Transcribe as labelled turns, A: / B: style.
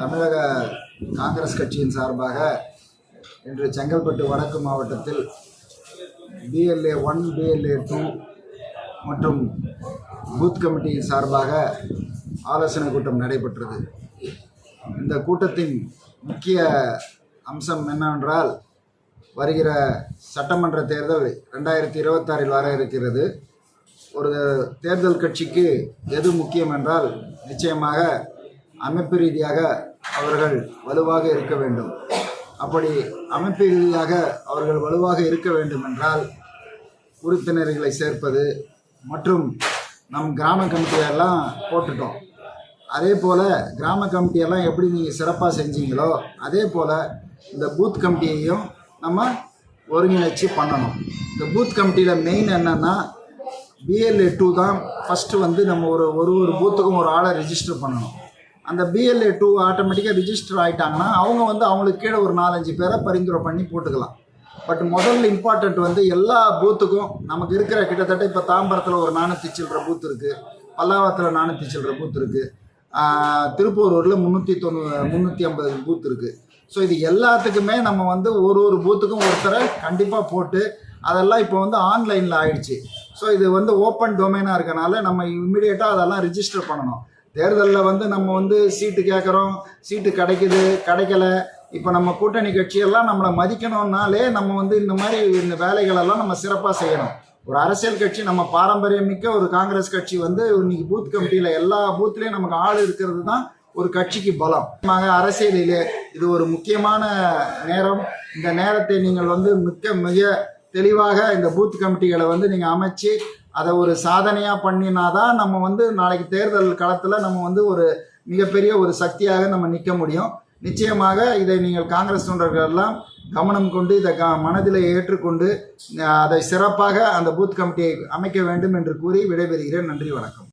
A: தமிழக காங்கிரஸ் கட்சியின் சார்பாக இன்று செங்கல்பட்டு வடக்கு மாவட்டத்தில் பிஎல்ஏ ஒன் பிஎல்ஏ டூ மற்றும் பூத் கமிட்டியின் சார்பாக ஆலோசனை கூட்டம் நடைபெற்றது. இந்த கூட்டத்தின் முக்கிய அம்சம் என்னவென்றால் வருகிற சட்டமன்ற தேர்தல் ரெண்டாயிரத்தி இருபத்தாறில் வர இருக்கிறது. ஒரு தேர்தல் கட்சிக்கு எது முக்கியம் என்றால் நிச்சயமாக அமைப்பு ரீதியாக அவர்கள் வலுவாக இருக்க வேண்டும். அப்படி அமைப்பு ரீதியாக அவர்கள் வலுவாக இருக்க வேண்டும் என்றால் உறுப்பினர்களை சேர்ப்பது மற்றும் நம் கிராம கமிட்டியெல்லாம் போட்டுட்டோம். அதே போல் கிராம கமிட்டியெல்லாம் எப்படி நீங்கள் சிறப்பாக செஞ்சீங்களோ அதே போல் இந்த பூத் கமிட்டியையும் நம்ம ஒருங்கிணைச்சு பண்ணணும். இந்த பூத் கமிட்டியில் மெயின் என்னென்னா பிஎல்ஏ டூ தான் ஃபஸ்ட்டு வந்து நம்ம ஒரு ஒரு ஒரு பூத்துக்கும் ஒரு ஆளை ரிஜிஸ்டர் பண்ணணும். அந்த பிஎல்ஏ டூ ஆட்டோமேட்டிக்காக ரிஜிஸ்டர் ஆகிட்டாங்கன்னா அவங்க வந்து அவங்களுக்கு கீழே ஒரு நாலஞ்சு பேரை பரிந்துரை பண்ணி போட்டுக்கலாம். பட் முதல்ல இம்பார்ட்டண்ட் வந்து எல்லா பூத்துக்கும் நமக்கு இருக்கிற கிட்டத்தட்ட இப்போ தாம்பரத்தில் ஒரு நானூற்றி சில்லற பூத் இருக்குது பல்லாவரத்தில் நானூற்றி சில்லற பூத் இருக்குது திருப்பூரூரில் முந்நூற்றி தொண்ணூ முந்நூற்றி ஐம்பது பூத் இருக்குது ஸோ இது எல்லாத்துக்குமே நம்ம வந்து ஒரு ஒரு பூத்துக்கும் ஒருத்தரை கண்டிப்பாக போட்டு அதெல்லாம் இப்போ வந்து ஆன்லைனில் ஆயிடுச்சு. ஸோ இது வந்து ஓப்பன் டொமைனாக இருக்கனால நம்ம இம்மிடியேட்டாக அதெல்லாம் ரிஜிஸ்டர் பண்ணணும். தேர்தலில் வந்து நம்ம வந்து சீட்டு கேட்குறோம் சீட்டு கிடைக்குது கிடைக்கல. இப்போ நம்ம கூட்டணி கட்சியெல்லாம் நம்மளை மதிக்கணும்னாலே நம்ம வந்து இந்த மாதிரி இந்த வேலைகளெல்லாம் நம்ம சிறப்பாக செய்யணும். ஒரு அரசியல் கட்சி நம்ம பாரம்பரியமிக்க ஒரு காங்கிரஸ் கட்சி வந்து இன்னைக்கு பூத் கமிட்டியில் எல்லா பூத்லேயும் நமக்கு ஆள் இருக்கிறது தான் ஒரு கட்சிக்கு பலம். ஆக அரசியலிலே இது ஒரு முக்கியமான நேரம். இந்த நேரத்தை நீங்கள் வந்து மிக்க மிக தெளிவாக இந்த பூத் கமிட்டிகளை வந்து நீங்கள் அமைச்சு அதை ஒரு சாதனையாக பண்ணினாதான் நம்ம வந்து நாளைக்கு தேர்தல் களத்தில் நம்ம வந்து ஒரு மிகப்பெரிய ஒரு சக்தியாக நம்ம நிற்க முடியும். நிச்சயமாக இதை நீங்கள் காங்கிரஸ் தொண்டர்கள் எல்லாம் கவனம் கொண்டு இதை க மனதில் ஏற்றுக்கொண்டு அதை சிறப்பாக அந்த பூத் கமிட்டியை அமைக்க வேண்டும் என்று கூறி விடைபெறுகிறேன். நன்றி வணக்கம்.